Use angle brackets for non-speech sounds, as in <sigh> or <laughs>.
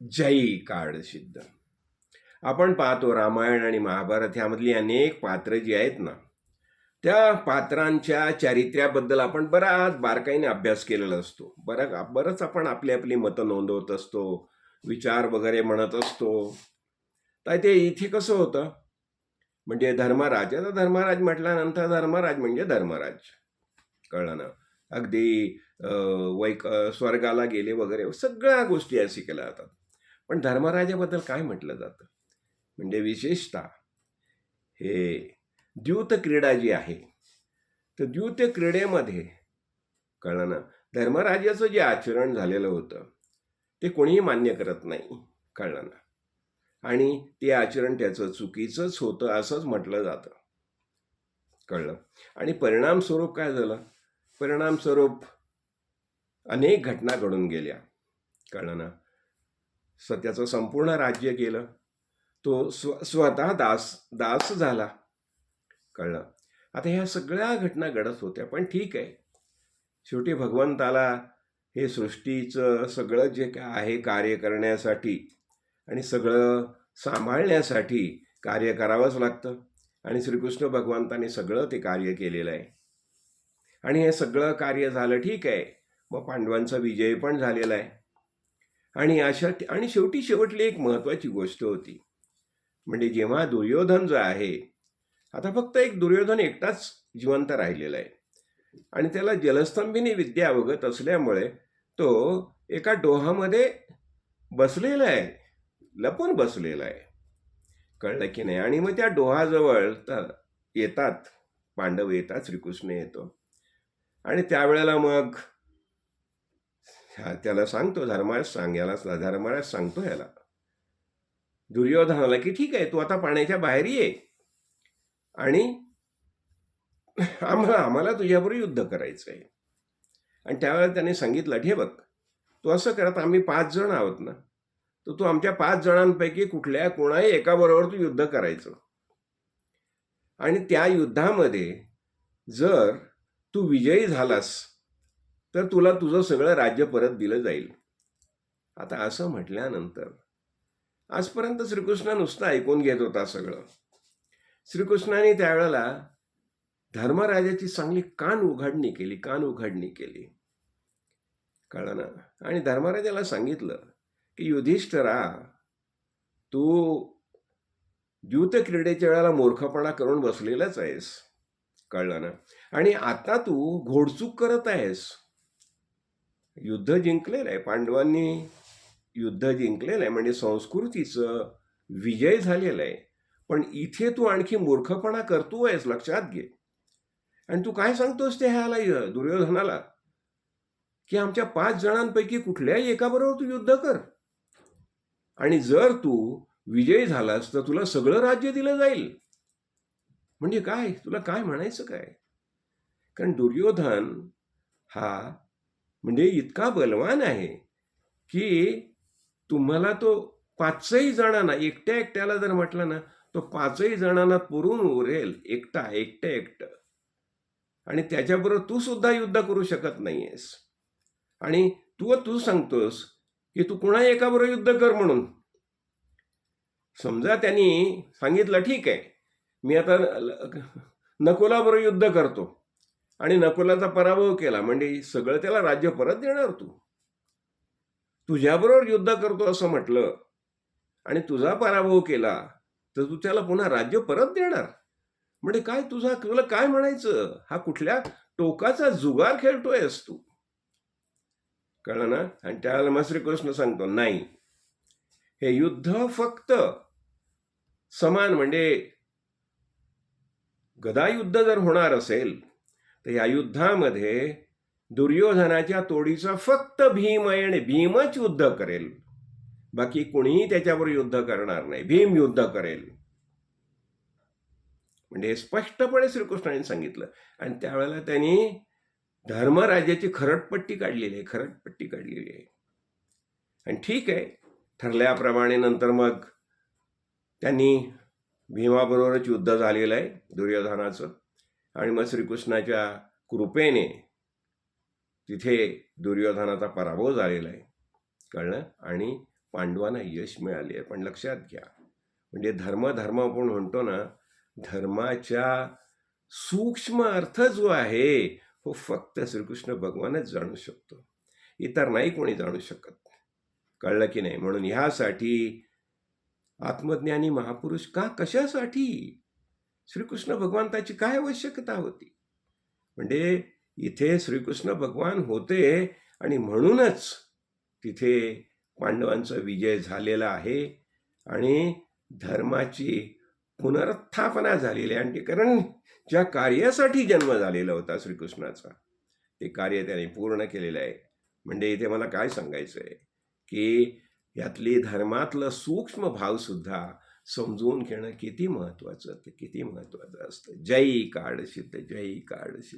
जयी काळ सिद्ध. आपण पाहतो रामायण आणि महाभारत ह्यामधली अनेक पात्र जी आहेत ना त्या पात्रांच्या चारित्र्याबद्दल आपण बराच बारकाईने अभ्यास केलेला असतो. बरा बरंच आपण आपली आपली मतं नोंदवत असतो विचार वगैरे म्हणत असतो. तर ते इथे कसं होतं? म्हणजे धर्मराज आता धर्मराज म्हटल्यानंतर धर्मराज म्हणजे धर्मराज. कळलं ना? अगदी वैक स्वर्गाला गेले वगैरे सगळ्या गोष्टी अशी केल्या जातात. पण धर्मराजाबद्दल काय म्हटलं जातं? म्हणजे विशेषतः हे द्यूत क्रीडा जी आहे तर द्यूत क्रीडेमध्ये कळलं ना धर्मराजाचं जे आचरण झालेलं होतं ते कोणीही मान्य करत नाही कळलं ना. आणि ते आचरण त्याचं चुकीचंच होतं असंच म्हटलं जातं. कळलं. आणि परिणामस्वरूप काय झालं? परिणामस्वरूप अनेक घटना घडून गेल्या. कळलं ना? सध्याचं संपूर्ण राज्य गेलं. तो स्व स्वतः दास दास झाला. कळलं. आता ह्या सगळ्या घटना घडत होत्या पण ठीक आहे. शेवटी भगवंताला हे सृष्टीचं सगळं जे काय आहे कार्य करण्यासाठी आणि सगळं सांभाळण्यासाठी कार्य करावंच लागतं. आणि श्रीकृष्ण भगवंताने सगळं ते कार्य केलेलं आहे. आणि हे सगळं कार्य झालं ठीक आहे. मग पांडवांचा विजय पण झालेला आहे. आणि अशा आणि शेवटी शेवटली एक महत्त्वाची गोष्ट होती. म्हणजे जेव्हा दुर्योधन जो आहे आता फक्त एक दुर्योधन एकटाच जिवंत राहिलेला आहे. आणि त्याला जलस्तंभिनी विद्या अवगत असल्यामुळे तो एका डोहामध्ये बसलेला आहे लपून बसलेला आहे. कळलं की नाही? आणि मग त्या डोहाजवळ तर येतात पांडव येतात श्रीकृष्ण येतो. आणि त्यावेळेला मग ह्या- त्याला सांगतो धर्मास सांग याला धर्मास सांगतो ह्याला. दुर्योधनाला की ठीक आहे तू आता पाण्याच्या बाहेर ये. आणि <laughs> आम्हाला आम्हाला तुझ्याबरोबर युद्ध करायचं आहे आणि त्यावेळेला त्याने सांगितलं ठे बघ तू असं करत आम्ही पाच जण आहोत ना तर तू आमच्या पाच जणांपैकी कुठल्या कोणाही एकाबरोबर तू युद्ध करायचं. आणि त्या युद्धामध्ये जर तू विजयी झालास तर तुला तुझं सगळं राज्य परत दिलं जाईल. आता असं म्हटल्यानंतर आजपर्यंत श्रीकृष्ण नुसतं ऐकून घेत होता सगळं. श्रीकृष्णाने त्यावेळेला धर्मराजाची चांगली कान उघडणी केली कान उघडणी केली. कळलं ना? आणि धर्मराजाला सांगितलं की युधिष्ठरा तू द्यूत क्रीडेच्या वेळेला मूर्खपणा करून बसलेलाच आहेस. कळलं ना? आणि आता तू घोडचूक करत आहेस. युद्ध जिंकलेलं आहे पांडवांनी युद्ध जिंकलेलं आहे म्हणजे संस्कृतीचं विजय झालेला आहे पण इथे तू आणखी मूर्खपणा करतो आहेस लक्षात घे. आणि तू काय सांगतोस ते ह्याला य- दुर्योधनाला? की आमच्या पाच जणांपैकी कुठल्याही एकाबरोबर तू युद्ध कर. आणि जर तू विजयी झालास तर तुला सगळं राज्य दिलं जाईल. म्हणजे काय? तुला काय म्हणायचं काय? कारण दुर्योधन हा म्हणजे इतका बलवान आहे की तुम्हाला तो पाचही जणांना एकट्या एकट्याला जर म्हटलं ना तो पाचही जणांना पुरून उरेल एकटा एकटं एकटं. आणि त्याच्याबरोबर तू सुद्धा युद्ध करू शकत नाहीयेस. आणि तू तू सांगतोस की तू कुणा एकाबरोबर युद्ध कर म्हणून. समजा त्यांनी सांगितलं ठीक आहे मी आता नकोलाबरोबर युद्ध करतो. आणि नकुलाचा पराभव केला. म्हणजे सगळं त्याला राज्य परत देणार तू. तुझ्याबरोबर युद्ध करतो असं म्हटलं आणि तुझा पराभव केला तर तू त्याला पुन्हा राज्य परत देणार. म्हणजे काय तुझा तुला काय म्हणायचं? हा कुठल्या टोकाचा जुगार खेळतोयस तू. कळलं ना? आणि त्याला मग श्रीकृष्ण सांगतो नाही. हे युद्ध फक्त समान म्हणजे गदायुद्ध जर होणार असेल तर या युद्धामध्ये दुर्योधनाच्या तोडीचा फक्त भीम आहे आणि भीमच युद्ध करेल. बाकी कुणीही त्याच्यावर युद्ध करणार नाही. भीम युद्ध करेल. म्हणजे हे स्पष्टपणे श्रीकृष्णाने सांगितलं. आणि त्यावेळेला त्यांनी धर्मराजाची खरटपट्टी काढलेली आहे खरटपट्टी काढलेली आहे. आणि ठीक आहे ठरल्याप्रमाणे नंतर मग त्यांनी भीमाबरोबरच युद्ध झालेलं आहे दुर्योधनाचं. आणि मग श्रीकृष्णाच्या कृपेने तिथे दुर्योधनाचा पराभव झालेला आहे. कळलं? आणि पांडवांना यश मिळाले आहे. पण लक्षात घ्या म्हणजे धर्म धर्म आपण म्हणतो ना धर्माच्या सूक्ष्म अर्थ जो आहे हो फक्त श्रीकृष्ण भगवानच जाणू शकतो. इतर नाही कोणी जाणू शकत. कळलं की नाही? म्हणून ह्यासाठी आत्मज्ञानी महापुरुष का? कशासाठी? श्रीकृष्ण भगवंताची काय आवश्यकता होती? म्हणजे इथे श्रीकृष्ण भगवान होते आणि म्हणूनच तिथे पांडवांचा विजय झालेला आहे आणि धर्माची पुनरुत्थापना झालेली आहे. आणि ते कारण ज्या कार्यासाठी जन्म झालेला होता श्रीकृष्णाचा ते कार्य त्याने पूर्ण केलेलं आहे. म्हणजे इथे मला काय सांगायचं आहे की यातली धर्मातलं सूक्ष्म भावसुद्धा समजून घेणं किती महत्त्वाचं ते किती महत्त्वाचं असतं. जय काळ सिद्ध जय काळ